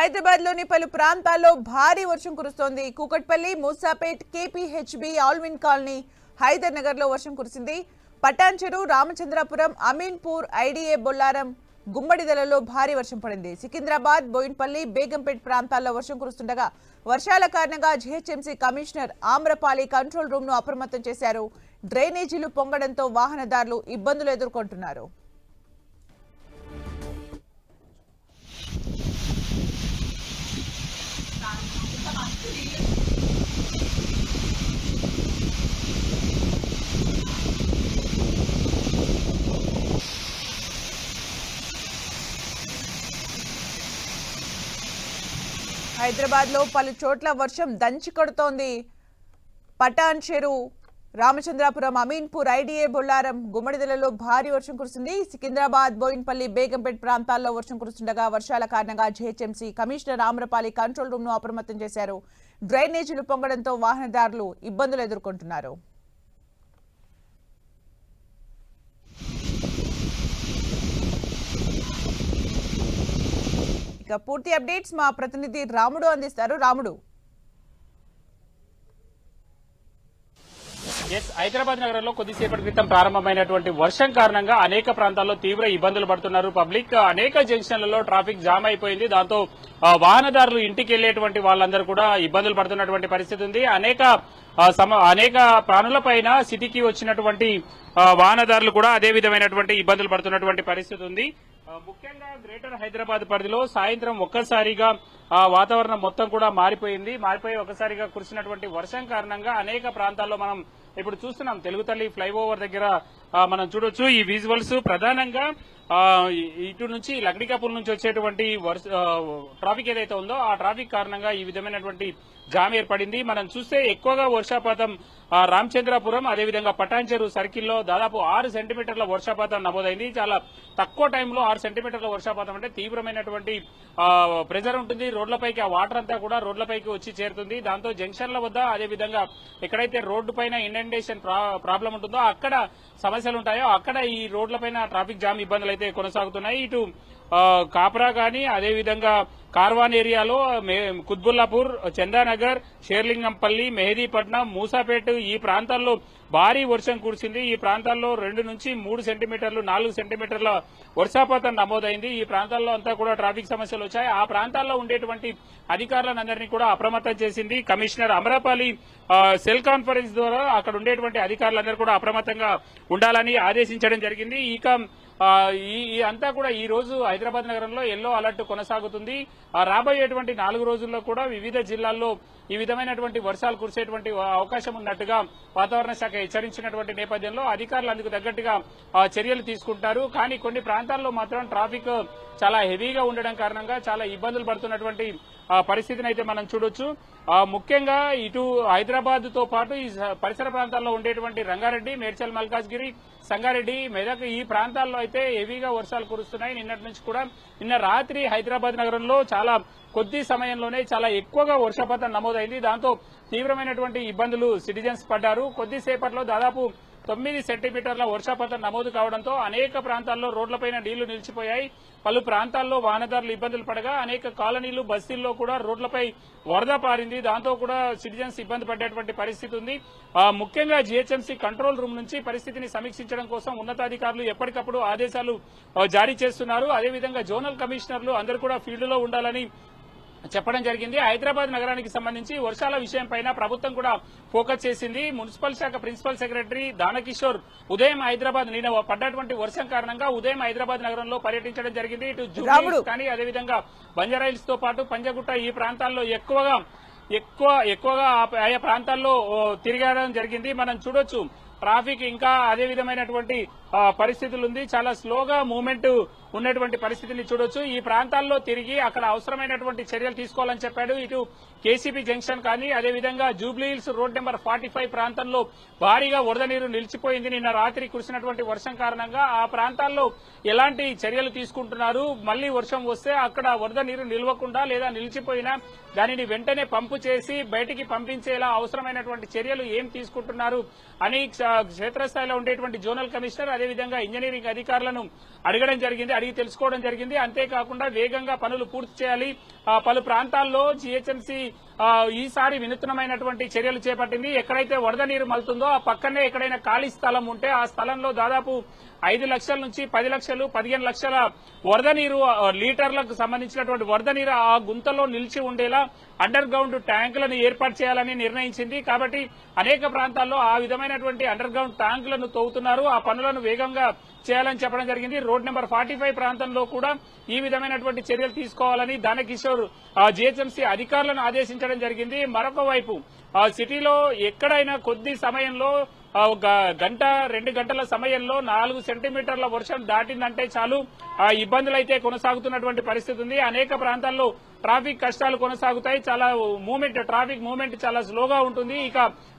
హైదరాబాద్లోని పలు ప్రాంతాల్లో భారీ వర్షం కురుస్తోంది. Kukatpally Moosapet KPHB Alwyn colony Hyder నగర్లో వర్షం కురిసింది. పటాన్చెరు రామచంద్రాపురం అమీన్పూర్ ఐడిఏ బొల్లారం గుమ్మడిదలలో భారీ వర్షం పడింది. సికింద్రాబాద్ బోయిన్పల్లి బేగంపేట్ ప్రాంతాల్లో వర్షం కురుస్తుండగా వర్షాల కారణంగా జీహెచ్ఎంసీ కమిషనర్ ఆమ్రపాలి కంట్రోల్ రూమ్ను అప్రమత్తం చేశారు. డ్రైనేజీలు పొంగడంతో వాహనదారులు ఇబ్బందులు ఎదుర్కొంటున్నారు. హైదరాబాద్లో పలు చోట్ల వర్షం దంచి కొడుతోంది. పటాన్ చెరు రామచంద్రాపురం అమీన్పూర్ ఐడిఏ బొల్లారం గుమ్మడిదలలో భారీ వర్షం కురిసింది. సికింద్రాబాద్ బోయిన్పల్లి బేగంపేట్ ప్రాంతాల్లో వర్షం కురుస్తుండగా వర్షాల కారణంగా జీహెచ్ఎంసీ కమిషనర్ ఆమ్రపాలి కంట్రోల్ రూమ్ను అప్రమత్తం చేశారు. డ్రైనేజీలు పొంగడంతో వాహనదారులు ఇబ్బందులు ఎదుర్కొంటున్నారు. ఇక పూర్తి అప్డేట్స్ మా ప్రతినిధి రాముడు అందిస్తారు. రాముడు. ఎస్ హైదరాబాద్ నగరంలో కొద్దిసేపటి క్రితం ప్రారంభమైనటువంటి వర్షం కారణంగా అనేక ప్రాంతాల్లో తీవ్ర ఇబ్బందులు పడుతున్నారు. పబ్లిక్ అనేక జంక్షన్లలో ట్రాఫిక్ జామ్ అయిపోయింది. దాంతో వాహనదారులు ఇంటికి వెళ్ళేటువంటి వాళ్ళందరూ కూడా ఇబ్బందులు పడుతున్నటువంటి పరిస్థితి ఉంది. అనేక సమ- అనేక ప్రాణులపైన సిటీకి వచ్చినటువంటి వాహనదారులు కూడా అదే విధమైనటువంటి ఇబ్బందులు పడుతున్నటువంటి పరిస్థితి ఉంది. ముఖ్యంగా గ్రేటర్ హైదరాబాద్ పరిధిలో సాయంత్రం ఒక్కసారిగా వాతావరణం మొత్తం కూడా మారిపోయింది. మారిపోయి ఒకసారిగా కురిసినటువంటి వర్షం కారణంగా అనేక ప్రాంతాల్లో మనం ఇప్పుడు చూస్తున్నాం. తెలుగు తల్లి ఫ్లైఓవర్ దగ్గర మనం చూడొచ్చు ఈ విజువల్స్. ప్రధానంగా ఇటు నుంచి లగ్డికాపూర్ నుంచి వచ్చేటువంటి వర్ష- ట్రాఫిక్ ఏదైతే ఉందో ఆ ట్రాఫిక్ కారణంగా ఈ విధమైనటువంటి జామ్ ఏర్పడింది. మనం చూస్తే ఎక్కువగా వర్షాపాతం రామచంద్రాపురం అదేవిధంగా పటాన్చెరు సర్కిల్లో దాదాపు ఆరు సెంటీమీటర్ల వర్షపాతం నమోదైంది. చాలా తక్కువ టైంలో ఆరు సెంటీమీటర్ల వర్షపాతం అంటే తీవ్రమైనటువంటి ప్రెజర్ ఉంటుంది. రోడ్లపైకి ఆ వాటర్ అంతా కూడా రోడ్లపైకి వచ్చి చేరుతుంది. దాంతో జంక్షన్ల వద్ద అదేవిధంగా ఎక్కడైతే రోడ్డు పైన ఇండెండేషన్ ప్రాబ్లం ఉంటుందో అక్కడ సమస్యలు ఉంటాయో అక్కడ ఈ రోడ్లపైన ట్రాఫిక్ జామ్ ఇబ్బందులు అయితే కొనసాగుతున్నాయి. ఇటు కాపరా కానీ అదేవిధంగా కార్వాన్ ఏరియాలో మే- కుత్బుల్లాపూర్ చందానగర్ షేర్లింగంపల్లి మెహదీపట్నం మూసాపేట ఈ ప్రాంతాల్లో భారీ వర్షం కురిసింది. ఈ ప్రాంతాల్లో రెండు నుంచి మూడు సెంటీమీటర్లు నాలుగు సెంటీమీటర్ల వర్షాపాతం నమోదైంది. ఈ ప్రాంతాల్లో అంతా కూడా ట్రాఫిక్ సమస్యలు వచ్చాయి. ఆ ప్రాంతాల్లో ఉండేటువంటి అధికారులందరినీ కూడా అప్రమత్తం చేసింది. కమిషనర్ అమరపాలి సెల్ కాన్ఫరెన్స్ ద్వారా అక్కడ ఉండేటువంటి అధికారులందరూ కూడా అప్రమత్తంగా ఉండాలని ఆదేశించడం జరిగింది. ఇక ఈ అంతా కూడా ఈ రోజు హైదరాబాద్ నగరంలో ఎల్లో అలర్ట్ కొనసాగుతుంది. రాబోయేటువంటి నాలుగు రోజుల్లో కూడా వివిధ జిల్లాల్లో ఈ విధమైనటువంటి వర్షాలు కురిసేటువంటి అవకాశం ఉన్నట్టుగా వాతావరణ శాఖ హెచ్చరించినటువంటి నేపథ్యంలో అధికారులు అందుకు తగ్గట్టుగా చర్యలు తీసుకుంటారు. కానీ కొన్ని ప్రాంతాల్లో మాత్రం ట్రాఫిక్ చాలా హెవీగా ఉండడం కారణంగా చాలా ఇబ్బందులు పడుతున్నటువంటి పరిస్థితిని అయితే మనం చూడొచ్చు. ముఖ్యంగా ఇటు హైదరాబాద్తో పాటు ఈ పరిసర ప్రాంతాల్లో ఉండేటువంటి రంగారెడ్డి మేడ్చల్ మల్కాజ్గిరి సంగారెడ్డి మెదక్ ఈ ప్రాంతాల్లో అయితే హెవీగా వర్షాలు కురుస్తున్నాయి. నిన్నటి నుంచి కూడా నిన్న రాత్రి హైదరాబాద్ నగరంలో చాలా కొద్ది సమయంలోనే చాలా ఎక్కువగా వర్షపాతం నమోదైంది. దాంతో తీవ్రమైనటువంటి ఇబ్బందులు సిటిజన్స్ పడ్డారు. కొద్దిసేపట్లో దాదాపు తొమ్మిది సెంటీమీటర్ల వర్షపాతం నమోదు కావడంతో అనేక ప్రాంతాల్లో రోడ్లపైన నీళ్ళు నిలిచిపోయాయి. పలు ప్రాంతాల్లో వాహనదారులు ఇబ్బందులు పడగా అనేక కాలనీలు బస్తీల్లో కూడా రోడ్లపై వరద పారింది. దాంతో కూడా సిటిజన్స్ ఇబ్బంది పడేటువంటి పరిస్థితి ఉంది. ముఖ్యంగా జీహెచ్ఎంసీ కంట్రోల్ రూమ్ నుంచి పరిస్థితిని సమీక్షించడం కోసం ఉన్నతాధికారులు ఎప్పటికప్పుడు ఆదేశాలు జారీ చేస్తున్నారు. అదేవిధంగా జోనల్ కమిషనర్లు అందరూ కూడా ఫీల్డ్లో ఉండాలని చెప్పడం జరిగింది. హైదరాబాద్ నగరానికి సంబంధించి వర్షాల విషయం పైన ప్రభుత్వం కూడా ఫోకస్ చేసింది. మున్సిపల్ శాఖ ప్రిన్సిపల్ సెక్రటరీ దానకిషోర్ ఉదయం హైదరాబాద్ నిన్న పడ్డటువంటి వర్షం కారణంగా ఉదయం హైదరాబాద్ నగరంలో పర్యటించడం జరిగింది. ఇటు జూబ్లీ రాముడు. హిల్స్ కానీ అదేవిధంగా బంజారాయిల్స్తో పాటు పంజగుట్ట ఈ ప్రాంతాల్లో ఎక్కువగా ఎక్కువ ఎక్కువగా ఆయా ప్రాంతాల్లో తిరగడం జరిగింది. మనం చూడొచ్చు ట్రాఫిక్ ఇంకా అదే విధమైనటువంటి పరిస్థితులు ఉంది చాలా స్లోగా మూవ్మెంట్ ఉన్నటువంటి పరిస్థితిని చూడొచ్చు. ఈ ప్రాంతాల్లో తిరిగి అక్కడ అవసరమైనటువంటి చర్యలు తీసుకోవాలని చెప్పాడు. ఇటు కేసీపీ జంక్షన్ కానీ అదేవిధంగా జూబ్లీహిల్స్ రోడ్ నెంబర్ ఫార్టీ ప్రాంతంలో భారీగా వరద నీరు నిలిచిపోయింది. నిన్న రాత్రి కురిసినటువంటి వర్షం కారణంగా ఆ ప్రాంతాల్లో ఎలాంటి చర్యలు తీసుకుంటున్నారు? మళ్ళీ వర్షం వస్తే అక్కడ వరద నీరు నిల్వకుండా లేదా నిలిచిపోయినా దానిని వెంటనే పంపు చేసి బయటికి పంపించేలా అవసరమైనటువంటి చర్యలు ఏం తీసుకుంటున్నారు అని క్షేత్రస్థాయిలో ఉండేటువంటి జోనల్ కమిషనర్ అదేవిధంగా ఇంజనీరింగ్ అధికారులను అడగడం జరిగింది అడిగి తెలుసుకోవడం జరిగింది. అంతేకాకుండా వేగంగా పనులు పూర్తి చేయాలి. ఆ, పలు ప్రాంతాల్లో జిహెచ్ఎంసీ ఈసారి వినూత్నమైనటువంటి చర్యలు చేపట్టింది. ఎక్కడైతే వరద నీరు మలుతుందో ఆ పక్కనే ఎక్కడైనా ఖాళీ స్థలం ఉంటే ఆ స్థలంలో దాదాపు ఐదు లక్షల నుంచి పది లక్షలు పదిహేను లక్షల వరద నీరు లీటర్లకు సంబంధించినటువంటి వరద నీరు ఆ గుంతలో నిలిచి ఉండేలా అండర్ గ్రౌండ్ ట్యాంకులను ఏర్పాటు చేయాలని నిర్ణయించింది. కాబట్టి అనేక ప్రాంతాల్లో ఆ విధమైనటువంటి అండర్ గ్రౌండ్ ట్యాంకులను తవ్వుతున్నారు ఆ పనులను వేగంగా చేయాలని చెప్పడం జరిగింది. రోడ్ నెంబర్ ఫార్టీ ప్రాంతంలో కూడా ఈ విధమైనటువంటి చర్యలు తీసుకోవాలని దానకిషోర్ జిహెచ్ఎంసీ అధికారులను ఆదేశించడం జరిగింది. మరొక వైపు ఆ సిటీలో ఎక్కడైనా కొద్ది సమయంలో ఒక గంట రెండు గంటల సమయంలో నాలుగు సెంటీమీటర్ల వర్షం దాటిందంటే చాలు. ఆ ఇబ్బందులు అయితే కొనసాగుతున్నటువంటి పరిస్థితి ఉంది. అనేక ప్రాంతాల్లో ట్రాఫిక్ కష్టాలు కొనసాగుతాయి. చాలా మూమెంట్ ట్రాఫిక్ మూమెంట్ చాలా స్లోగా ఉంటుంది. ఇక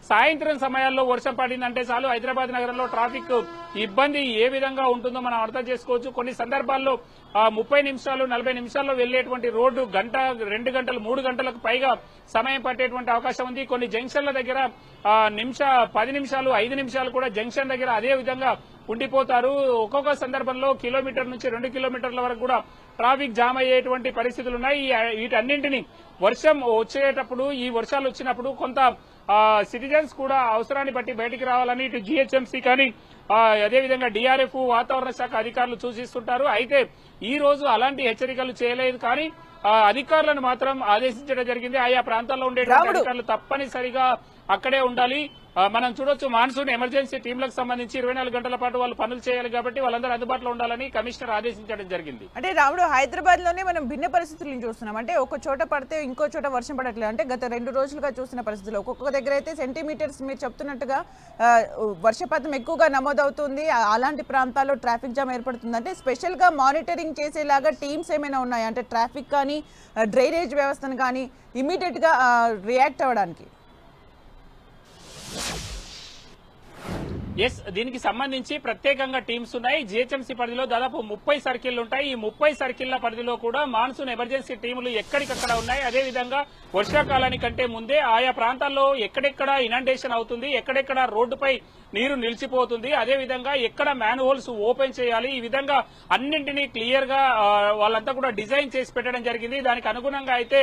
సాయంత్రం సమయాల్లో వర్షం పడిందంటే చాలు. హైదరాబాద్ నగరంలో ట్రాఫిక్ ఇబ్బంది ఏ విధంగా ఉంటుందో మనం అర్థం చేసుకోవచ్చు. కొన్ని సందర్భాల్లో ఆ, ముప్పై నిమిషాలు నలభై నిమిషాల్లో వెళ్ళేటువంటి రోడ్డు గంట రెండు గంటలు మూడు గంటలకు పైగా సమయం పట్టేటువంటి అవకాశం ఉంది. కొన్ని జంక్షన్ల దగ్గర నిమిష పది నిమిషాలు ఐదు నిమిషాలు కూడా జంక్షన్ దగ్గర అదే విధంగా ఉండిపోతారు. ఒక్కొక్క సందర్భంలో కిలోమీటర్ నుంచి రెండు కిలోమీటర్ల వరకు కూడా ట్రాఫిక్ జామ్ అయ్యేటువంటి పరిస్థితులు ఉన్నాయి. వీటన్నింటినీ వర్షం వచ్చేటప్పుడు ఈ వర్షాలు వచ్చినప్పుడు కొంత సిటిజన్స్ కూడా అవసరాన్ని బట్టి బయటికి రావాలని ఇటు జిహెచ్ఎంసీ కానీ అదేవిధంగా డిఆర్ఎఫ్ వాతావరణ శాఖ అధికారులు సూచిస్తుంటారు అయితే ఈ రోజు అలాంటి హెచ్చరికలు చేయలేదు కానీ అధికారులను మాత్రం ఆదేశించడం జరిగింది ఆయా ప్రాంతాల్లో రాముడు. అధికారులు తప్పనిసరిగా అక్కడే ఉండాలి. మనం చూడొచ్చు మాన్సూన్ ఎమర్జెన్సీ టీంలకు సంబంధించి ఇరవై నాలుగు గంటల పాటు వాళ్ళు పనులు చేయాలి కాబట్టి వాళ్ళందరూ అందుబాటులో ఉండాలని కమిషనర్ ఆదేశించడం జరిగింది. అంటే రాముడు హైదరాబాద్లోనే మనం భిన్న పరిస్థితులను చూస్తున్నాం. అంటే ఒక చోట పడితే ఇంకో చోట వర్షం పడట్లేదు. అంటే గత రెండు రోజులుగా చూసిన పరిస్థితులు. ఒక్కొక్క దగ్గర అయితే సెంటీమీటర్స్ మీరు చెప్తున్నట్టుగా వర్షపాతం ఎక్కువగా నమోదవుతుంది. అలాంటి ప్రాంతాల్లో ట్రాఫిక్ జామ్ ఏర్పడుతుంది. అంటే స్పెషల్గా మానిటరింగ్ చేసేలాగా టీమ్స్ ఏమైనా ఉన్నాయా? అంటే ట్రాఫిక్ కానీ డ్రైనేజ్ వ్యవస్థను కానీ ఇమీడియట్గా రియాక్ట్ అవ్వడానికి. ఎస్ దీనికి సంబంధించి ప్రత్యేకంగా టీమ్స్ ఉన్నాయి. జిహెచ్ఎంసీ పరిధిలో దాదాపు ముప్పై సర్కిళ్ళు ఉంటాయి. ఈ ముప్పై సర్కిళ్ళ పరిధిలో కూడా మాన్సూన్ ఎమర్జెన్సీ టీములు ఎక్కడికక్కడ ఉన్నాయి. అదేవిధంగా వర్షాకాలానికంటే ముందే ఆయా ప్రాంతాల్లో ఎక్కడెక్కడ ఇనండేషన్ అవుతుంది ఎక్కడెక్కడ రోడ్డుపై నీరు నిలిచిపోతుంది అదేవిధంగా ఎక్కడ మ్యాన్ హోల్స్ ఓపెన్ చేయాలి ఈ విధంగా అన్నింటినీ క్లియర్గా వాళ్ళంతా కూడా డిజైన్ చేసి పెట్టడం జరిగింది. దానికి అనుగుణంగా అయితే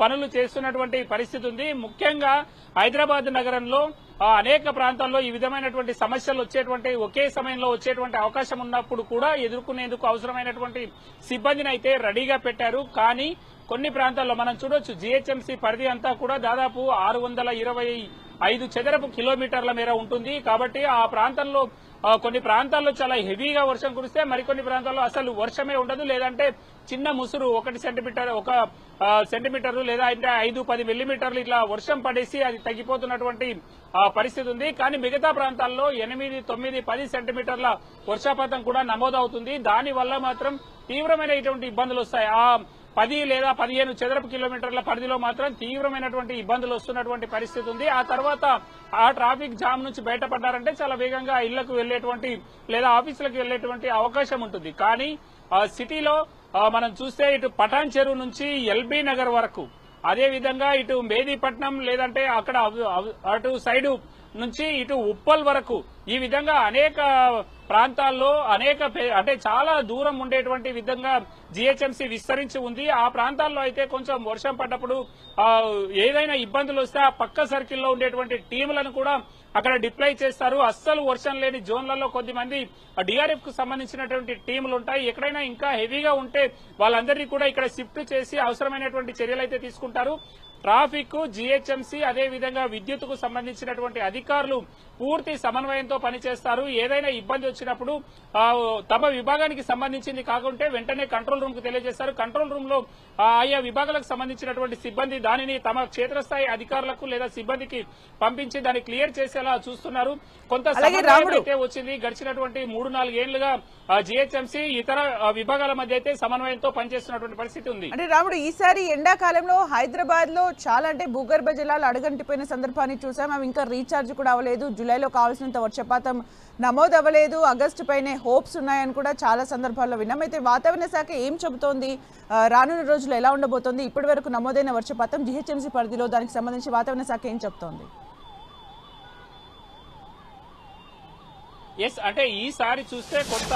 పనులు చేస్తున్నటువంటి పరిస్థితి ఉంది. ముఖ్యంగా హైదరాబాద్ నగరంలో అనేక ప్రాంతాల్లో ఈ విధమైనటువంటి సమస్యలు వచ్చేటువంటి ఒకే సమయంలో వచ్చేటువంటి అవకాశం ఉన్నప్పుడు కూడా ఎదుర్కొనేందుకు అవసరమైనటువంటి సిబ్బందిని అయితే రెడీగా పెట్టారు. కానీ కొన్ని ప్రాంతాల్లో మనం చూడొచ్చు జిహెచ్ఎంసీ పరిధి అంతా కూడా దాదాపు ఆరు వందల ఇరవై ఐదు చదరపు కిలోమీటర్ల మేర ఉంటుంది. కాబట్టి ఆ ప్రాంతంలో కొన్ని ప్రాంతాల్లో చాలా హెవీగా వర్షం కురిస్తే మరికొన్ని ప్రాంతాల్లో అసలు వర్షమే ఉండదు. లేదంటే చిన్న ముసురు ఒకటి సెంటీమీటర్ ఒక ఆ, సెంటీమీటర్లు లేదా అంటే ఐదు పది మిల్లీమీటర్లు ఇట్లా వర్షం పడేసి అది తగ్గిపోతున్నటువంటి పరిస్థితి ఉంది. కానీ మిగతా ప్రాంతాల్లో ఎనిమిది తొమ్మిది పది సెంటీమీటర్ల వర్షపాతం కూడా నమోదవుతుంది. దానివల్ల మాత్రం తీవ్రమైన ఇటువంటి ఇబ్బందులు వస్తాయి. ఆ పది లేదా పదిహేను చదరపు కిలోమీటర్ల పరిధిలో మాత్రం తీవ్రమైనటువంటి ఇబ్బందులు వస్తున్నటువంటి పరిస్థితి ఉంది. ఆ తర్వాత ఆ ట్రాఫిక్ జామ్ నుంచి బయటపడ్డారంటే చాలా వేగంగా ఇళ్ళకు వెళ్ళేటువంటి లేదా ఆఫీసులకు వెళ్ళేటువంటి అవకాశం ఉంటుంది. కానీ సిటీలో మనం చూస్తే ఇటు పటాన్ చెరువు నుంచి ఎల్బీ నగర్ వరకు అదే విధంగా ఇటు మేదీపట్నం లేదంటే అక్కడ అటు సైడు నుంచి ఇటు ఉప్పల్ వరకు ఈ విధంగా అనేక ప్రాంతాల్లో అనేక పే- అంటే చాలా దూరం ఉండేటువంటి విధంగా జిహెచ్ఎంసీ విస్తరించి ఉంది. ఆ ప్రాంతాల్లో అయితే కొంచెం వర్షం పడ్డప్పుడు ఏదైనా ఇబ్బందులు వస్తే ఆ పక్క సర్కిల్లో ఉండేటువంటి టీములను కూడా అక్కడ డిప్లై చేస్తారు. అస్సలు వర్షం లేని జోన్లలో కొద్దిమంది డిఆర్ఎఫ్కు సంబంధించినటువంటి టీములు ఉంటాయి. ఎక్కడైనా ఇంకా హెవీగా ఉంటే వాళ్ళందరినీ కూడా ఇక్కడ షిఫ్ట్ చేసి అవసరమైనటువంటి చర్యలు అయితే తీసుకుంటారు. ట్రాఫిక్ జిహెచ్ఎంసీ అదే విధంగా విద్యుత్తుకు సంబంధించినటువంటి అధికారులు పూర్తి సమన్వయంతో పనిచేస్తారు. ఏదైనా ఇబ్బంది వచ్చినప్పుడు తమ విభాగానికి సంబంధించింది కాకుంటే వెంటనే కంట్రోల్ రూమ్కు తెలియజేస్తారు. కంట్రోల్ రూమ్లో ఆయా విభాగాలకు సంబంధించినటువంటి సిబ్బంది దానిని తమ క్షేత్రస్థాయి అధికారులకు లేదా సిబ్బందికి పంపించి దాన్ని క్లియర్ చేసేలా చూస్తున్నారు. కొంత. అయితే వచ్చింది. గడిచినటువంటి మూడు నాలుగేళ్ళుగా జిహెచ్ఎంసీ ఇతర విభాగాల మధ్య అయితే సమన్వయంతో పనిచేస్తున్నటువంటి పరిస్థితి ఉంది. అంటే రాముడు ఈసారి ఎండాకాలంలో హైదరాబాద్లో చాలా అంటే భూగర్భ జలాలు అడగంటిపోయిన సందర్భాన్ని చూసాం. అవి ఇంకా రీఛార్జ్ కూడా అవ్వలేదు. జూలైలో కావాల్సినంత వర్షపాతం నమోదు అవ్వలేదు. ఆగస్టు పైనే హోప్స్ ఉన్నాయని కూడా చాలా సందర్భాల్లో విన్నాం. అయితే వాతావరణ శాఖ ఏం చెబుతోంది? రానున్న రోజుల్లో ఎలా ఉండబోతోంది? ఇప్పటి వరకు నమోదైన వర్షపాతం జిహెచ్ఎంసీ పరిధిలో దానికి సంబంధించి వాతావరణ శాఖ ఏం చెప్తోంది ఎస్ అంటే ఈసారి చూస్తే కొంత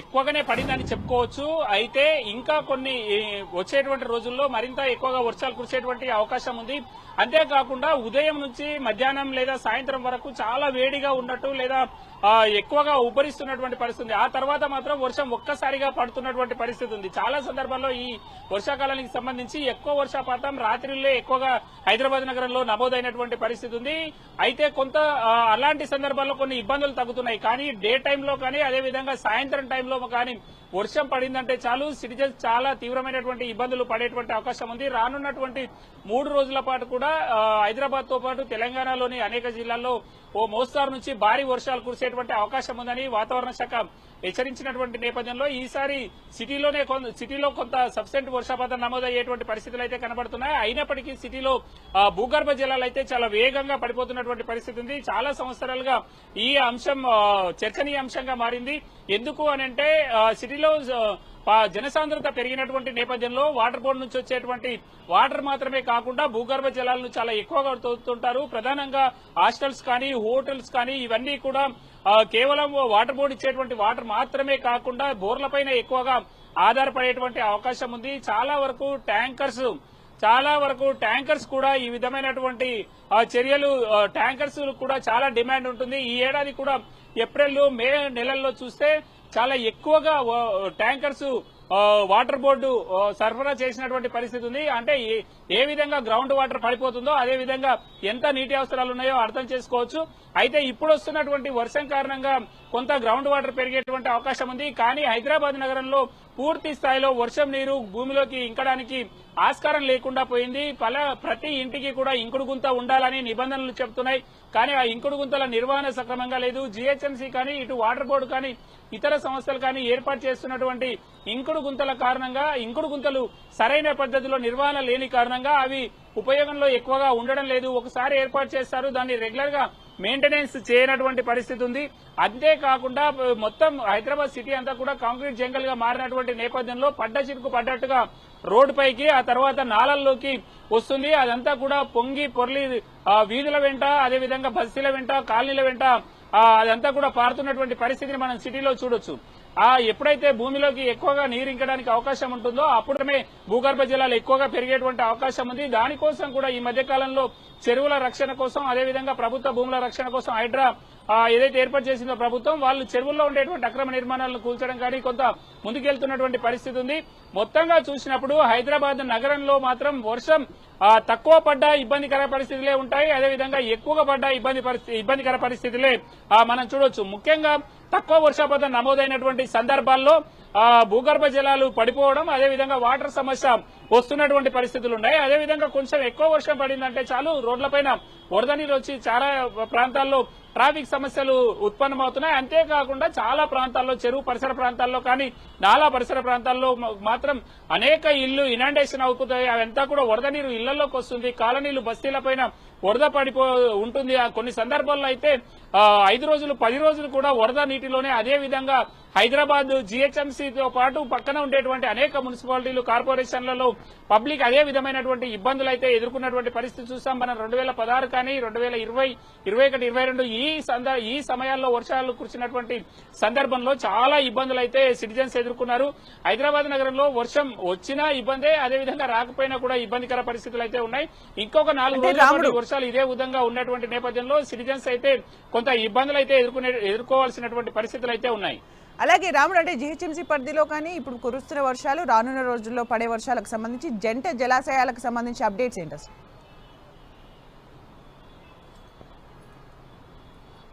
ఎక్కువగానే పడిందని చెప్పుకోవచ్చు. అయితే ఇంకా కొన్ని వచ్చేటువంటి రోజుల్లో మరింత ఎక్కువగా వర్షాలు కురిసేటువంటి అవకాశం ఉంది. అంతేకాకుండా ఉదయం నుంచి మధ్యాహ్నం లేదా సాయంత్రం వరకు చాలా వేడిగా ఉన్నట్టు లేదా ఎక్కువగా ఉబ్బరిస్తున్నటువంటి పరిస్థితి ఉంది ఆ తర్వాత మాత్రం వర్షం ఒక్కసారిగా పడుతున్నటువంటి పరిస్థితి ఉంది. చాలా సందర్భాల్లో ఈ వర్షాకాలానికి సంబంధించి ఎక్కువ వర్షపాతం రాత్రిలో ఎక్కువగా హైదరాబాద్ నగరంలో నమోదైనటువంటి పరిస్థితి ఉంది. అయితే కొంత అలాంటి సందర్భాల్లో కొన్ని ఇబ్బందులు తగ్గుతున్నాయి. కానీ డే టైంలో కానీ అదే విధంగా సాయంత్రం టైంలో కానీ వర్షం పడిందంటే చాలు. సిటిజన్స్ చాలా తీవ్రమైనటువంటి ఇబ్బందులు పడేటువంటి అవకాశం ఉంది. రానున్నటువంటి మూడు రోజుల పాటు కూడా హైదరాబాద్తో పాటు తెలంగాణలోని అనేక జిల్లాల్లో ఓ మోస్తారు నుంచి భారీ వర్షాలు కురిసేటువంటి అవకాశం ఉందని వాతావరణ శాఖ హెచ్చరించినటువంటి నేపథ్యంలో ఈసారి సిటీలోనే సిటీలో కొంత సబ్సెంట్ వర్షపాతం నమోదయ్యేటువంటి పరిస్థితులు అయితే కనబడుతున్నాయి. అయినప్పటికీ సిటీలో భూగర్భ జలాలు అయితే చాలా వేగంగా పడిపోతున్నటువంటి పరిస్థితి ఉంది. చాలా సంవత్సరాలుగా ఈ అంశం చర్చనీయాంశంగా చర్చనీయ అంశంగా మారింది. ఎందుకు అనంటే అంటే సిటీలో జనసాంద్రత పెరిగినటువంటి నేపథ్యంలో వాటర్ బోర్డు నుంచి వచ్చేటువంటి వాటర్ మాత్రమే కాకుండా భూగర్భ జలాలను చాలా ఎక్కువగా తోతుంటారు ప్రధానంగా హాస్టల్స్ కానీ హోటల్స్ కానీ ఇవన్నీ కూడా కేవలం వాటర్ బోర్డు ఇచ్చేటువంటి వాటర్ మాత్రమే కాకుండా బోర్లపైన ఎక్కువగా ఆధారపడేటువంటి అవకాశం ఉంది. చాలా వరకు ట్యాంకర్స్ చాలా వరకు ట్యాంకర్స్ కూడా ఈ విధమైనటువంటి చర్యలు ట్యాంకర్స్ కూడా చాలా డిమాండ్ ఉంటుంది. ఈ ఏడాది కూడా ఏప్రిల్ మే నెలల్లో చూస్తే చాలా ఎక్కువగా ట్యాంకర్స్ వాటర్ బోర్డు సరఫరా చేసినటువంటి పరిస్థితి ఉంది. అంటే ఏ- ఏ విధంగా గ్రౌండ్ వాటర్ పడిపోతుందో అదే విధంగా ఎంత నీటి అవసరాలు ఉన్నాయో అర్థం చేసుకోవచ్చు. అయితే ఇప్పుడు వస్తున్నటువంటి వర్షం కారణంగా కొంత గ్రౌండ్ వాటర్ పెరిగేటువంటి అవకాశం ఉంది. కానీ హైదరాబాద్ నగరంలో పూర్తి స్థాయిలో వర్షం నీరు భూమిలోకి ఇంకడానికి ఆస్కారం లేకుండా పోయింది. పల ప్రతి ఇంటికి కూడా ఇంకుడు గుంత ఉండాలని నిబంధనలు చెబుతున్నాయి కానీ ఆ ఇంకుడు గుంతల నిర్వహణ సక్రమంగా లేదు. జీహెచ్ఎంసీ కానీ ఇటు వాటర్ బోర్డు కానీ ఇతర సంస్థలు కానీ ఏర్పాటు చేస్తున్నటువంటి ఇంకుడు గుంతల కారణంగా ఇంకుడు గుంతలు సరైన పద్ధతిలో నిర్వహణ లేని కారణంగా అవి ఉపయోగంలో ఎక్కువగా ఉండడం లేదు. ఒకసారి ఏర్పాటు చేస్తారు దాన్ని రెగ్యులర్గా మెయింటెనెన్స్ చేయనటువంటి పరిస్థితి ఉంది. అంతేకాకుండా మొత్తం హైదరాబాద్ సిటీ అంతా కూడా కాంక్రీట్ జంగల్గా మారినటువంటి నేపథ్యంలో పడ్డ చిరుకు పడ్డట్టుగా రోడ్డు పైకి ఆ తర్వాత నాలల్లోకి వస్తుంది. అదంతా కూడా పొంగి పొర్లి వీధుల వెంట అదేవిధంగా బస్సీల వెంట కాలనీల వెంట అదంతా కూడా పారుతున్నటువంటి పరిస్థితిని మనం సిటీలో చూడొచ్చు. ఆ ఎప్పుడైతే భూమిలోకి ఎక్కువగా నీరు ఇంకడానికి అవకాశం ఉంటుందో అప్పుడమే భూగర్భ జలాలు ఎక్కువగా పెరిగేటువంటి అవకాశం ఉంది. దానికోసం కూడా ఈ మధ్య కాలంలో చెరువుల రక్షణ కోసం అదేవిధంగా ప్రభుత్వ భూముల రక్షణ కోసం హైడ్రా ఏదైతే ఏర్పాటు చేసిందో ప్రభుత్వం వాళ్ళు చెరువుల్లో ఉండేటువంటి అక్రమ నిర్మాణాలను కూల్చడం కానీ కొంత ముందుకెళ్తున్నటువంటి పరిస్థితి ఉంది. మొత్తంగా చూసినప్పుడు హైదరాబాద్ నగరంలో మాత్రం వర్షం తక్కువ పడ్డ ఇబ్బందికర పరిస్థితులే ఉంటాయి. అదేవిధంగా ఎక్కువగా పడ్డ ఇబ్బంది పరిస్థితి ఇబ్బందికర పరిస్థితులే మనం చూడొచ్చు. ముఖ్యంగా తక్కువ వర్షపాతం నమోదైనటువంటి సందర్భాల్లో భూగర్భ జలాలు పడిపోవడం అదేవిధంగా వాటర్ సమస్య వస్తున్నటువంటి పరిస్థితులు ఉన్నాయి. అదేవిధంగా కొంచెం ఎక్కువ వర్షం పడిందంటే చాలు రోడ్లపైన వరద నీరు వచ్చి చాలా ప్రాంతాల్లో ట్రాఫిక్ సమస్యలు ఉత్పన్నమవుతున్నాయి. అంతేకాకుండా చాలా ప్రాంతాల్లో చెరువు పరిసర ప్రాంతాల్లో కానీ నాలా పరిసర ప్రాంతాల్లో మాత్రం అనేక ఇల్లు ఇనాండేషన్ అవుతున్నాయి. అవంతా కూడా వరద నీరు ఇళ్ళలోకి వస్తుంది. కాలనీలు బస్తీలపైన వరద పడిపో ఉంటుంది. ఆ కొన్ని సందర్భాల్లో అయితే ఐదు రోజులు పది రోజులు కూడా వరద నీటిలోనే అదే విధంగా హైదరాబాద్ జిహెచ్ఎంసీతో పాటు పక్కన ఉండేటువంటి అనేక మున్సిపాలిటీలు కార్పొరేషన్లలో పబ్లిక్ అదే విధమైనటువంటి ఇబ్బందులు అయితే ఎదుర్కొన్నటువంటి పరిస్థితి చూసాం. మనం రెండు వేల పదహారు కానీ రెండు వేల ఇరవై ఇరవై ఒకటి ఇరవై రెండు ఈ ఈ సమయాల్లో వర్షాలు కురిసినటువంటి సందర్భంలో చాలా ఇబ్బందులు అయితే సిటిజన్స్ ఎదుర్కొన్నారు. హైదరాబాద్ నగరంలో వర్షం వచ్చినా ఇబ్బందే అదేవిధంగా రాకపోయినా కూడా ఇబ్బందికర పరిస్థితులు అయితే ఉన్నాయి. ఇంకొక నాలుగు రోజుల వర్షాలు ఇదే విధంగా ఉన్నటువంటి నేపథ్యంలో సిటిజన్స్ అయితే కొంత ఇబ్బందులు అయితే ఎదుర్కొనే ఎదుర్కోవాల్సినటువంటి పరిస్థితులు అయితే ఉన్నాయి. అలాగే రాముడు అంటే జిహెచ్ఎంసీ పరిధిలో కానీ ఇప్పుడు కురుస్తున్న వర్షాలు రానున్న రోజుల్లో పడే వర్షాలకు సంబంధించి జంట జలాశయాలకు సంబంధించి అప్డేట్స్ ఏంటి అసలు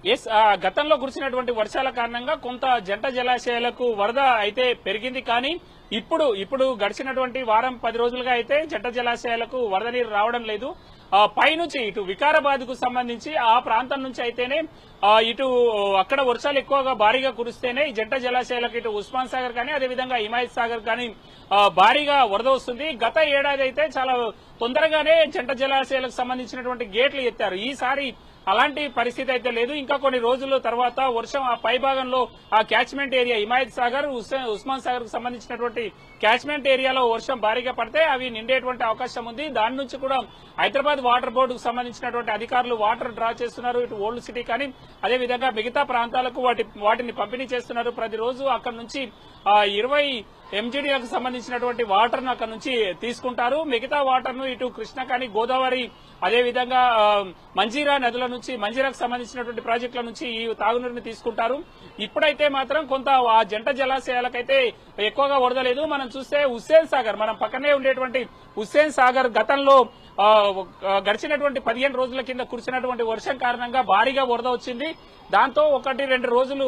ఎస్ ఆ, గతంలో కురిసినటువంటి వర్షాల కారణంగా కొంత జంట జలాశయాలకు వరద అయితే పెరిగింది కానీ ఇప్పుడు ఇప్పుడు గడిచినటువంటి వారం పది రోజులుగా అయితే జంట జలాశయాలకు వరద నీరు రావడం లేదు. పైనుంచి ఇటు వికారాబాద్కు సంబంధించి ఆ ప్రాంతం నుంచి అయితేనే ఇటు అక్కడ వర్షాలు ఎక్కువగా భారీగా కురిస్తేనే జంట జలాశయాలకు ఇటు ఉస్మాన్ సాగర్ కానీ అదేవిధంగా హిమాయత్ సాగర్ కానీ భారీగా వరద వస్తుంది. గత ఏడాది అయితే చాలా తొందరగానే జంట జలాశయాలకు సంబంధించినటువంటి గేట్లు ఎత్తారు. ఈసారి అలాంటి పరిస్థితి అయితే లేదు. ఇంకా కొన్ని రోజుల తర్వాత వర్షం ఆ పై భాగంలో ఆ క్యాచ్మెంట్ ఏరియా హిమాయత్ సాగర్ ఉస్- ఉస్మాన్ సాగర్కు సంబంధించినటువంటి క్యాచ్మెంట్ ఏరియాలో వర్షం భారీగా పడితే అవి నిండేటువంటి అవకాశం ఉంది. దాని నుంచి కూడా హైదరాబాద్ వాటర్ బోర్డుకు సంబంధించినటువంటి అధికారులు వాటర్ డ్రా చేస్తున్నారు ఇటు ఓల్డ్ సిటీ కానీ అదే విధంగా మిగతా ప్రాంతాలకు వాటి వాటిని పంపిణీ చేస్తున్నారు. ప్రతిరోజు అక్కడ నుంచి ఇరవై ఎంజీడీలకు సంబంధించినటువంటి వాటర్ను అక్కడ నుంచి తీసుకుంటారు. మిగతా వాటర్ను ఇటు కృష్ణ కానీ గోదావరి అదే విధంగా మంజీరా నదుల నుంచి మంజీరాకు సంబంధించినటువంటి ప్రాజెక్టుల నుంచి ఈ తాగునీరుని తీసుకుంటారు. ఇప్పుడైతే మాత్రం కొంత ఆ జంట జలాశయాలకైతే ఎక్కువగా వరదలేదు మనం మనం చూస్తే హుస్సేన్ సాగర్ మనం పక్కనే ఉండేటువంటి హుస్సేన్ సాగర్ గతంలో గడిచినటువంటి పదిహేను రోజుల కింద కురిసినటువంటి వర్షం కారణంగా భారీగా వరద వచ్చింది. దాంతో ఒకటి రెండు రోజులు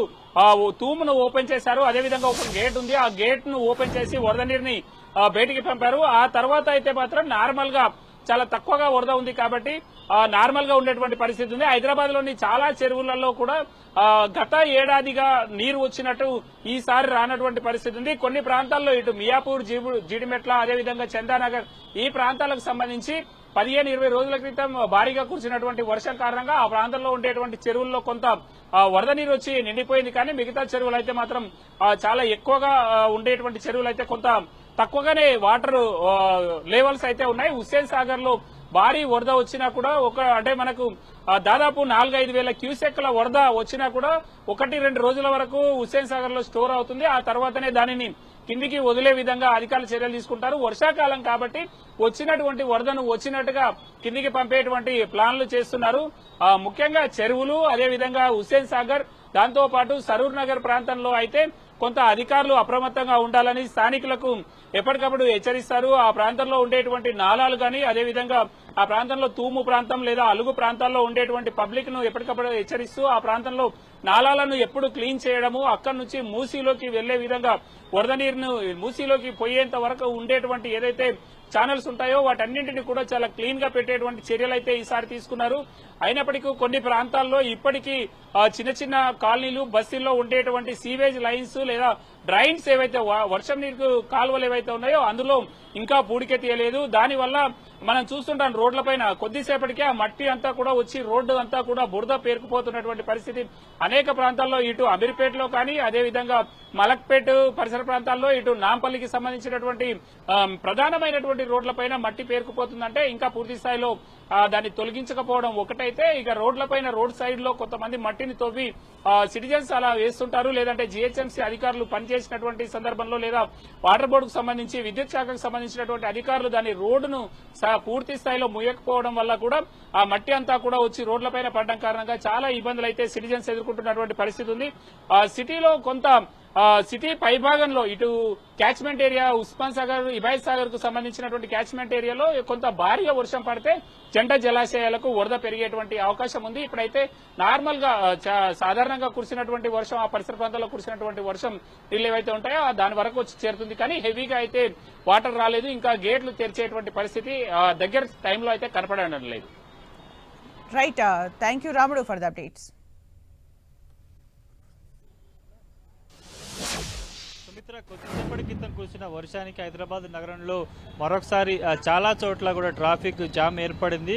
తూమును ఓపెన్ చేశారు. అదేవిధంగా ఒక గేట్ ఉంది. ఆ గేట్ను ఓపెన్ చేసి వరద నీరుని బయటికి పంపారు. ఆ తర్వాత అయితే మాత్రం నార్మల్గా చాలా తక్కువగా వరద ఉంది కాబట్టి నార్మల్గా ఉండేటువంటి పరిస్థితి ఉంది. హైదరాబాద్లోని చాలా చెరువులలో కూడా గత ఏడాదిగా నీరు వచ్చినట్టు ఈసారి రానటువంటి పరిస్థితి ఉంది. కొన్ని ప్రాంతాల్లో ఇటు మియాపూర్ జీడిమెట్ల అదేవిధంగా చందానగర్ ఈ ప్రాంతాలకు సంబంధించి పదిహేను ఇరవై రోజుల క్రితం భారీగా కురిసినటువంటి వర్షం కారణంగా ఆ ప్రాంతంలో ఉండేటువంటి చెరువుల్లో కొంత వరద నీరు వచ్చి నిండిపోయింది. కానీ మిగతా చెరువులు అయితే మాత్రం చాలా ఎక్కువగా ఉండేటువంటి చెరువులు అయితే కొంత తక్కువగానే వాటర్ లెవెల్స్ అయితే ఉన్నాయి. హుస్సేన్ సాగర్లో భారీ వరద వచ్చినా కూడా ఒక అంటే మనకు దాదాపు నాలుగైదు వేల క్యూసెక్ల వరద వచ్చినా కూడా ఒకటి రెండు రోజుల వరకు హుస్సేన్ సాగర్లో స్టోర్ అవుతుంది. ఆ తర్వాతనే దానిని కిందికి వదిలే విధంగా అధికారులు చర్యలు తీసుకుంటారు. వర్షాకాలం కాబట్టి వచ్చినటువంటి వరదను వచ్చినట్టుగా కిందికి పంపేటువంటి ప్లాన్లు చేస్తున్నారు. ముఖ్యంగా చెరువులు అదేవిధంగా హుస్సేన్ సాగర్ దాంతో పాటు సరూర్ నగర్ ప్రాంతంలో అయితే కొంత అధికారులు అప్రమత్తంగా ఉండాలని స్థానికులకు ఎప్పటికప్పుడు హెచ్చరిస్తారు. ఆ ప్రాంతంలో ఉండేటువంటి నాలాలు కానీ అదేవిధంగా ఆ ప్రాంతంలో తూము ప్రాంతం లేదా అలుగు ప్రాంతాల్లో ఉండేటువంటి పబ్లిక్ను ఎప్పటికప్పుడు హెచ్చరిస్తూ ఆ ప్రాంతంలో నాలాలను ఎప్పుడు క్లీన్ చేయడము అక్కడి నుంచి మూసీలోకి వెళ్ళే విధంగా వరద నీరును మూసీలోకి పోయేంత వరకు ఉండేటువంటి ఏదైతే ఛానల్స్ ఉంటాయో వాటన్నింటినీ కూడా చాలా క్లీన్గా పెట్టేటువంటి చర్యలు అయితే ఈసారి తీసుకున్నారు. అయినప్పటికీ కొన్ని ప్రాంతాల్లో ఇప్పటికీ చిన్న చిన్న కాలనీలు బస్తీల్లో ఉండేటువంటి సీవేజ్ లైన్స్ లేదా డ్రైన్స్ ఏవైతే వర్షం నీరు కాలువలు ఏవైతే ఉన్నాయో అందులో ఇంకా పూడికే తీయలేదు దానివల్ల మనం చూస్తుంటాం రోడ్లపైన కొద్దిసేపటికే ఆ మట్టి అంతా కూడా వచ్చి రోడ్డు అంతా కూడా బురద పేరుకుపోతున్నటువంటి పరిస్థితి. అనేక ప్రాంతాల్లో ఇటు అమీర్పేటలో కానీ అదేవిధంగా మలక్పేట పరిసర ప్రాంతాల్లో ఇటు నాంపల్లికి సంబంధించినటువంటి ప్రధానమైనటువంటి ఉన్నటువంటి రోడ్లపైన మట్టి పేరుకుపోతుందంటే ఇంకా పూర్తి స్థాయిలో దాన్ని తొలగించకపోవడం ఒకటైతే ఇక రోడ్లపైన రోడ్ సైడ్లో కొంతమంది మట్టిని తవ్వి సిటిజన్స్ అలా వేస్తుంటారు. లేదంటే జీహెచ్ఎంసీ అధికారులు పనిచేసినటువంటి సందర్భంలో లేదా వాటర్ బోర్డుకు సంబంధించి విద్యుత్ శాఖకు సంబంధించినటువంటి అధికారులు దాని రోడ్డును పూర్తి స్థాయిలో ముయ్యకపోవడం వల్ల కూడా ఆ మట్టి అంతా కూడా వచ్చి రోడ్లపైన పడడం కారణంగా చాలా ఇబ్బందులు అయితే సిటిజన్స్ ఎదుర్కొంటున్నటువంటి పరిస్థితి ఉంది. ఆ సిటీలో కొంత సిటీ పైభాగంలో ఇటు క్యాచ్మెంట్ ఏరియా ఉస్మాన్ సాగర్ ఇబాయ్ సాగర్కు సంబంధించినటువంటి క్యాచ్మెంట్ ఏరియాలో కొంత భారీగా వర్షం పడితే జంట జలాశయాలకు వరద పెరిగేటువంటి అవకాశం ఉంది. ఇప్పుడైతే నార్మల్గా సాధారణంగా కురిసినటువంటి వర్షం ఆ పరిసర ప్రాంతాల్లో కురిసినటువంటి వర్షం నీళ్ళు ఏవైతే ఉంటాయో దాని వరకు వచ్చి చేరుతుంది. కానీ హెవీగా అయితే వాటర్ రాలేదు. ఇంకా గేట్లు తెరిచేటువంటి పరిస్థితి దగ్గర టైంలో అయితే కనపడడం లేదు. Right thank you Ramudu for the updates Sumitra కొద్దిసేపటి క్రితం కురిసిన వర్షానికి హైదరాబాద్ నగరంలో మరొకసారి చాలా చోట్ల కూడా ట్రాఫిక్ జామ్ ఏర్పడింది.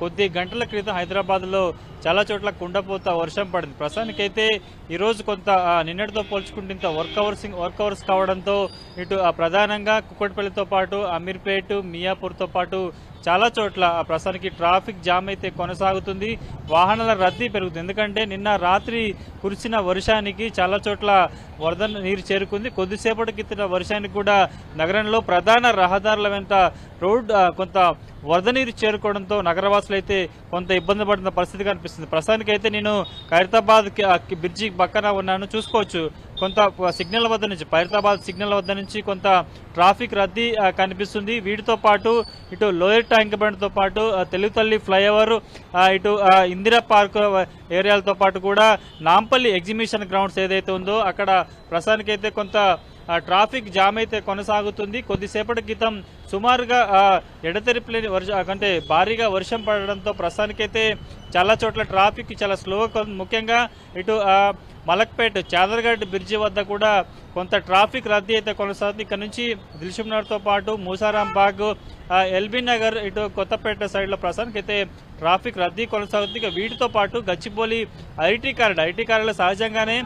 కొద్ది గంటల క్రితం హైదరాబాద్లో చాలా చోట్ల కుండపోత వర్షం పడింది. ప్రస్తుతానికైతే ఈరోజు కొంత నిన్నటితో పోల్చుకుంటే ఇంత వర్క్ అవర్స్ వర్క్ అవర్స్ కావడంతో ఇటు ఆ, ప్రధానంగా కుక్కటిపల్లితో పాటు అమీర్పేట్ మియాపూర్తో పాటు చాలా చోట్ల ప్రస్తుతానికి ట్రాఫిక్ జామ్ అయితే కొనసాగుతుంది. వాహనాల రద్దీ పెరుగుతుంది. ఎందుకంటే నిన్న రాత్రి కురిసిన వర్షానికి చాలా చోట్ల వరద నీరు చేరుకుంది. కొద్దిసేపటి క్రితం వర్షానికి కూడా నగరంలో ప్రధాన రహదారుల వెంట రోడ్ కొంత వరద నీరు చేరుకోవడంతో నగరవాసులు అయితే కొంత ఇబ్బంది పడిన పరిస్థితి కనిపిస్తుంది. ప్రస్తుతానికైతే నేను ఖైరతాబాద్ బ్రిడ్జి పక్కన ఉన్నాను. చూసుకోవచ్చు. కొంత సిగ్నల్ వద్ద నుంచి ఖైరతాబాద్ సిగ్నల్ వద్ద నుంచి కొంత ట్రాఫిక్ రద్దీ కనిపిస్తుంది. వీటితో పాటు ఇటు లోయర్ ట్యాంక్ బండ్తో పాటు తెలుగుతల్లి ఫ్లైఓవర్ ఇటు ఇందిరా పార్క్ ఏరియాలతో పాటు కూడా నాంపల్లి ఎగ్జిబిషన్ గ్రౌండ్స్ ఏదైతే ఉందో అక్కడ ప్రస్తుతానికైతే కొంత ట్రాఫిక్ జామ్ అయితే కొనసాగుతుంది. కొద్దిసేపటి క్రితం సుమారుగా ఎడతెరిపిలేని వర్ష అంటే భారీగా వర్షం పడడంతో ప్రస్తుతానికైతే చాలా చోట్ల ట్రాఫిక్ చాలా స్లోగా ముఖ్యంగా ఇటు మలక్పేట్ చాదర్గఢ్ బ్రిడ్జి వద్ద కూడా కొంత ట్రాఫిక్ రద్దీ అయితే కొనసాగుతుంది. ఇక్కడ నుంచి దిల్షుమ్నగర్తో పాటు మూసారాం బాగ్ ఎల్బీ నగర్ ఇటు కొత్తపేట సైడ్లో ప్రస్తుతానికి అయితే ట్రాఫిక్ రద్దీ కొనసాగుతుంది. ఇక వీటితో పాటు Gachibowli IT corridor IT corridor సహజంగానే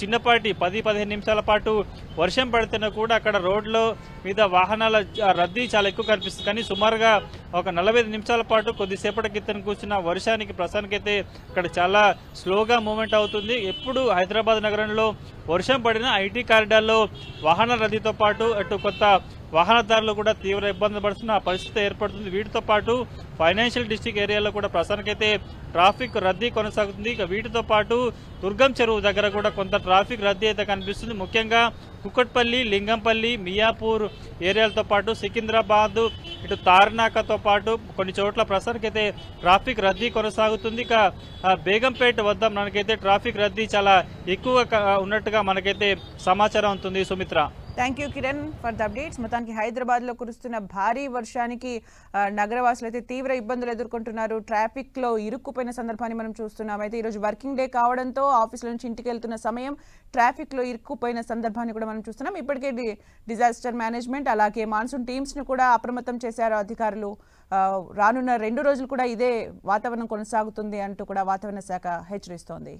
చిన్నపాటి పది పదిహేను నిమిషాల పాటు వర్షం పడితేనే కూడా అక్కడ రోడ్లో మీద వాహనాల రద్దీ చాలా ఎక్కువ కనిపిస్తుంది. కానీ సుమారుగా ఒక నలభై నిమిషాల పాటు కొద్దిసేపటి క్రితం కూర్చున్న వర్షానికి ప్రస్తుతానికైతే ఇక్కడ చాలా స్లోగా మూమెంట్ అవుతుంది. ఎప్పుడు హైదరాబాద్ నగరంలో వర్షం పడిన ఐటీ కారిడార్లో వాహన రద్దీతో పాటు అటు కొత్త వాహనదారులు కూడా తీవ్ర ఇబ్బంది పడుతున్న పరిస్థితి ఏర్పడుతుంది. వీటితో పాటు ఫైనాన్షియల్ డిస్ట్రిక్ట్ ఏరియాలో కూడా ప్రస్తుతానికైతే ట్రాఫిక్ రద్దీ కొనసాగుతుంది. ఇక వీటితో పాటు దుర్గం చెరువు దగ్గర కూడా కొంత ట్రాఫిక్ రద్దీ అయితే కనిపిస్తుంది. ముఖ్యంగా కుక్కట్పల్లి లింగంపల్లి మియాపూర్ ఏరియాలతో పాటు సికింద్రాబాద్ ఇటు తార్నాకతో పాటు కొన్ని చోట్ల ప్రస్తుతానికైతే ట్రాఫిక్ రద్దీ కొనసాగుతుంది. ఇక బేగంపేట వద్ద మనకైతే ట్రాఫిక్ రద్దీ చాలా ఎక్కువ ఉన్నట్టుగా మనకైతే సమాచారం ఉంటుంది Sumitra. Thank you Kiran for the updates మొత్తానికి హైదరాబాద్లో కురుస్తున్న భారీ వర్షానికి నగరవాసులు అయితే తీవ్ర ఇబ్బందులు ఎదుర్కొంటున్నారు. ట్రాఫిక్లో ఇరుక్కుపోయిన సందర్భాన్ని మనం చూస్తున్నాం. అయితే ఈరోజు వర్కింగ్ డే కావడంతో ఆఫీసుల నుంచి ఇంటికి వెళ్తున్న సమయం ట్రాఫిక్లో ఇరుక్కుపోయిన సందర్భాన్ని కూడా మనం చూస్తున్నాం. ఇప్పటికే డిజాస్టర్ మేనేజ్మెంట్ అలాగే మాన్సూన్ టీమ్స్ను కూడా అప్రమత్తం చేశారు అధికారులు. రానున్న రెండు రోజులు కూడా ఇదే వాతావరణం కొనసాగుతుంది అంటూ కూడా వాతావరణ శాఖ హెచ్చరిస్తోంది.